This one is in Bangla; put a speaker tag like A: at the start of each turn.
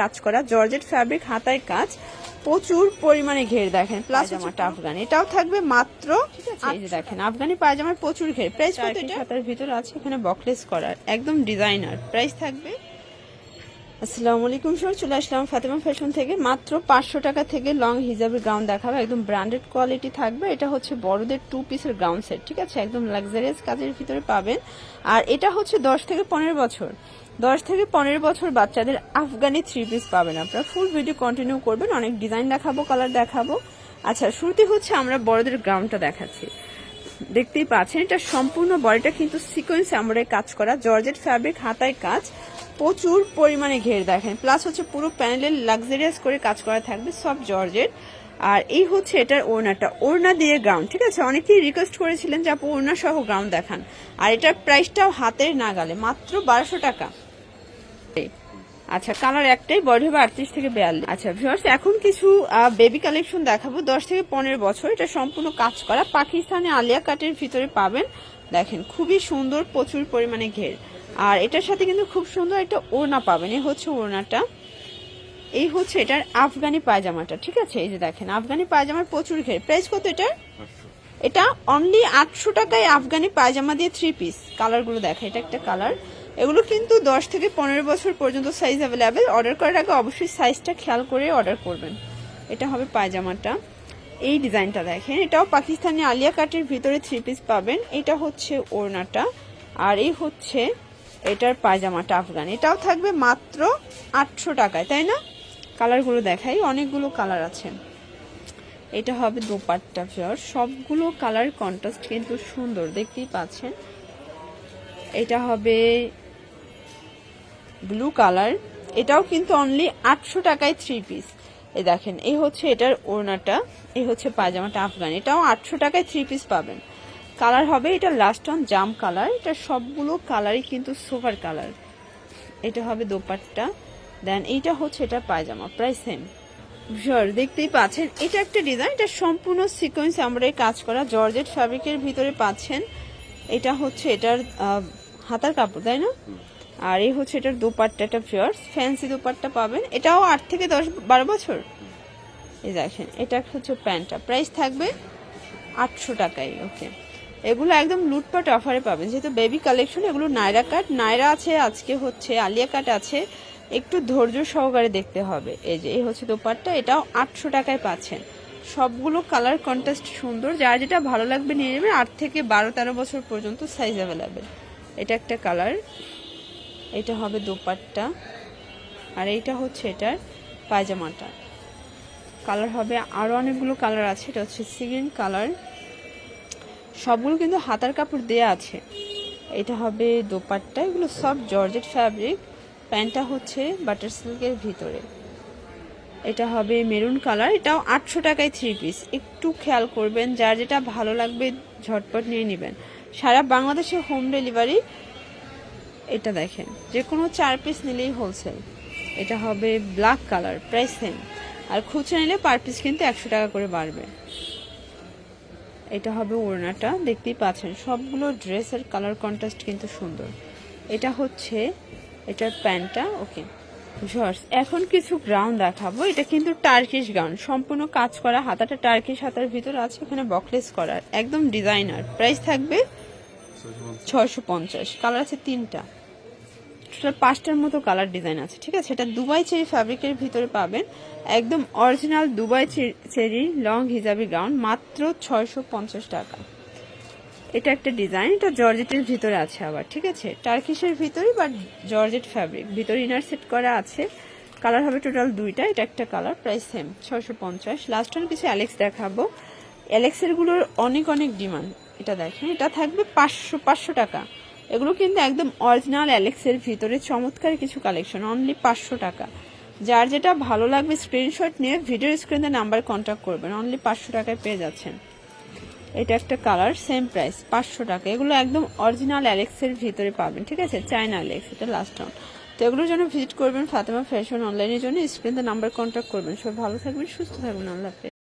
A: কাজ করা জর্জেট ফ্যাব্রিক হাতায় কাজ প্রচুর পরিমাণে ঘের দেখেন প্লাস জামাটা আফগানি। এটাও থাকবে মাত্র দেখেন আফগানি পায়জামার প্রচুর ঘের। প্রাইস হাতার ভিতরে আছে এখানে বকলেস করার একদম ডিজাইনার প্রাইস থাকবে আসসালামু আলাইকুম সবাই চলে আসলাম ফাতেমা ফ্যাশন থেকে। মাত্র পাঁচশো টাকা থেকে লং হিজাবের গাউন দেখাবো। একদম ব্র্যান্ডেড কোয়ালিটি থাকবে। এটা হচ্ছে বড়দের টু পিসের গাউন সেট ঠিক আছে? একদম লাক্সারিয়াস কাজের ভিতরে পাবেন। আর এটা হচ্ছে দশ থেকে পনেরো বছর। দশ থেকে পনেরো বছর বাচ্চাদের আফগানি থ্রি পিস পাবেন আপনারা। ফুল ভিডিও কন্টিনিউ করবেন। অনেক ডিজাইন দেখাবো কালার দেখাবো। আচ্ছা শুরুতে হচ্ছে আমরা বড়দের গ্রাউন্ডটা দেখাচ্ছি। দেখতেই পাচ্ছেন, এটা সম্পূর্ণ বডিটা কিন্তু সিকোয়েন্স আমরা কাজ করা। জর্জেট ফ্যাব্রিক হাতায় কাজ। প্রচুর পরিমাণে ঘের দেখেন। প্লাস হচ্ছে পুরো প্যানেলের লাক্সারিয়াস করে কাজ করা থাকবে সব জর্জেট আর এই হচ্ছে এটার ওড়নাটা। ওড়না দিয়ে গ্রাউন্ড ঠিক আছে? অনেকেই রিকোয়েস্ট করেছিলেন যে, আপু ওড়না সহ গ্রাউন্ড দেখান। আর এটার প্রাইসটাও হাতের নাগালে, মাত্র বারোশো টাকা। আচ্ছা কালার একটাই, বডি হবে আটত্রিশ থেকে বিয়াল্লিশ। আচ্ছা ভিউয়ার্স এখন কিছু বেবি কালেকশন দেখাবো। দশ থেকে পনেরো বছর, এটা সম্পূর্ণ কাজ করা। পাকিস্তানে আলিয়া কাটের ভিতরে পাবেন। দেখেন, খুবই সুন্দর, প্রচুর পরিমাণে ঘের। আর এটার সাথে কিন্তু খুব সুন্দর একটা ওড়না পাবেন। এই হচ্ছে ওড়নাটা। এই হচ্ছে এটার আফগানি পায়জামাটা, ঠিক আছে? এই যে দেখেন, আফগানি পায়জামার প্রচুর ঘের। প্রাইস কত এটার? এটা অনলি আটশো টাকায় আফগানি পায়জামা দিয়ে থ্রি পিস কালারগুলো দেখা, এটা একটা কালার এগুলো কিন্তু দশ থেকে পনেরো বছর পর্যন্ত সাইজ অ্যাভেলেবেল অর্ডার করার আগে অবশ্যই সাইজটা খেয়াল করে অর্ডার করবেন। এটা হবে পায়জামাটা। এই ডিজাইনটা দেখেন, এটাও পাকিস্তানি আলিয়া কাটের ভিতরে থ্রি পিস পাবেন। এটা হচ্ছে ওড়নাটা। আর এই হচ্ছে এটার পায়জামাটা আফগান এটাও থাকবে মাত্র আটশো টাকায়, তাই না? কালারগুলো দেখাই, অনেকগুলো কালার আছে। এটা হবে দোপাট্টা ফিওর সবগুলো কালার কন্ট্রাস্ট কিন্তু সুন্দর, দেখতেই পাচ্ছেন। এটা হবে ব্লু কালার। এটাও কিন্তু অনলি আটশো টাকায় থ্রি পিস এ দেখেন এই হচ্ছে এটার ওড়নাটা এই হচ্ছে পায়জামাটা আফগান এটাও আটশো টাকায় থ্রি পিস পাবেন। কালার হবে, এটা লাস্ট অন জাম কালার। এটা সবগুলো কালারই কিন্তু সুপার কালার। এটা হবে দোপাট্টা। দেন এইটা হচ্ছে এটা পায়জামা, প্রায় সেম শিওর দেখতেই পাচ্ছেন, এটা একটা ডিজাইন এটা সম্পূর্ণ সিকোয়েন্স আমরা কাজ করা। জর্জেট ফ্যাব্রিকের ভিতরে পাচ্ছেন, এটা হচ্ছে এটার হাতার কাপড়, তাই না? আর এই হচ্ছে এটার দোপাট্টা এটা ফিয়ার্স ফ্যান্সি দোপাট্টা পাবেন। এটাও আট থেকে দশ, বারো বছর। এই দেখেন, এটা হচ্ছে প্যান্টটা। প্রাইস থাকবে আটশো টাকায় ওকে এগুলো একদম লুটপাট অফারে পাবেন। যেহেতু বেবি কালেকশন এগুলো নায়রা কাট নায়রা আছে, আজকে হচ্ছে আলিয়া কাট আছে। একটু ধৈর্য সহকারে দেখতে হবে। এই যে, এই হচ্ছে দোপাট্টা, এটাও আটশো টাকায় পাচ্ছেন। সবগুলো কালার কন্ট্রাস্ট সুন্দর। যার যেটা ভালো লাগবে নিয়ে নেবেন। আট থেকে বারো, তেরো বছর পর্যন্ত সাইজ অ্যাভেলেবেল এটা একটা কালার এটা হবে দোপাট্টা। আর এইটা হচ্ছে এটার পায়জামাটা। কালার হবে আরও অনেকগুলো কালার আছে। এটা হচ্ছে সিগিন কালার সবগুলো কিন্তু হাতার কাপড় দেয়া আছে। এটা হবে দোপাট্টা, এগুলো সব জর্জেট ফ্যাব্রিক প্যান্টটা হচ্ছে বাটার সিল্কের ভিতরে। এটা হবে মেরুন কালার এটাও আটশো টাকায় থ্রি পিস একটু খেয়াল করবেন, যার যেটা ভালো লাগবে ঝটপট নিয়ে নেবেন। সারা বাংলাদেশে হোম ডেলিভারি এটা দেখেন যে কোনো চার পিস নিলেই হোলসেল এটা হবে ব্ল্যাক কালার প্রাইস সেম আর খুচরা নিলে পার পিস কিন্তু একশো টাকা করে বাড়বে। এটা হবে ওড়নাটা দেখতেই পাচ্ছেন সবগুলো ড্রেসের কালার কন্ট্রাস্ট কিন্তু সুন্দর। এটা হচ্ছে এটার প্যান্টটা ওকে জর্স এখন কিছু গ্রাউন্ড দেখাবো এটা কিন্তু টার্কিশ গ্রাউন্ড সম্পূর্ণ কাজ করা হাতাটা টার্কিশ হাতার ভিতর আছে এখানে বকলেস করার একদম ডিজাইনার প্রাইস থাকবে ছশো পঞ্চাশ। কালার আছে তিনটা। টোটাল পাঁচটার মতো কালার ডিজাইন আছে, ঠিক আছে? এটা দুবাই চেরি ফ্যাব্রিকের ভিতরে পাবেন। একদম অরিজিনাল দুবাই চেরি লং হিজাবি গাউন মাত্র ছয়শো পঞ্চাশ টাকা। এটা একটা ডিজাইন এটা জর্জেটের ভিতরে আছে আবার, ঠিক আছে? টার্কিশের ভিতরে বা জর্জেট ফ্যাব্রিক ভিতরে ইনার সেট করা আছে। কালার হবে টোটাল দুইটা, এটা একটা কালার প্রাইস সেম ছয়শো পঞ্চাশ। লাস্ট টাইম কিছু অ্যালেক্স দেখাবো। অ্যালেক্সেরগুলোর অনেক অনেক ডিমান্ড এটা দেখেন। এটা থাকবে পাঁচশো পাঁচশো টাকা। এগুলো কিন্তু একদম অরিজিনাল অ্যালেক্সের ভিতরে চমৎকার কিছু কালেকশন অনলি পাঁচশো টাকা। যার যেটা ভালো লাগবে স্ক্রিনশট নিয়ে ভিডিও স্ক্রিনে নাম্বার কন্ট্যাক্ট করবেন অনলি পাঁচশো টাকায় পেয়ে যাচ্ছেন। এটা একটা কালার সেম প্রাইস পাঁচশো টাকা। এগুলো একদম অরিজিনাল অ্যালেক্সের ভিতরে পাবেন, ঠিক আছে? চায়না অ্যালেক্স এটা লাস্ট টাউন তো এগুলোর জন্য ভিজিট করবেন ফাতেমা ফ্যাশন অনলাইনের জন্য স্ক্রিনে নাম্বার কন্ট্যাক্ট করবেন। সবাই ভালো থাকবেন, সুস্থ থাকবেন, আল্লাহ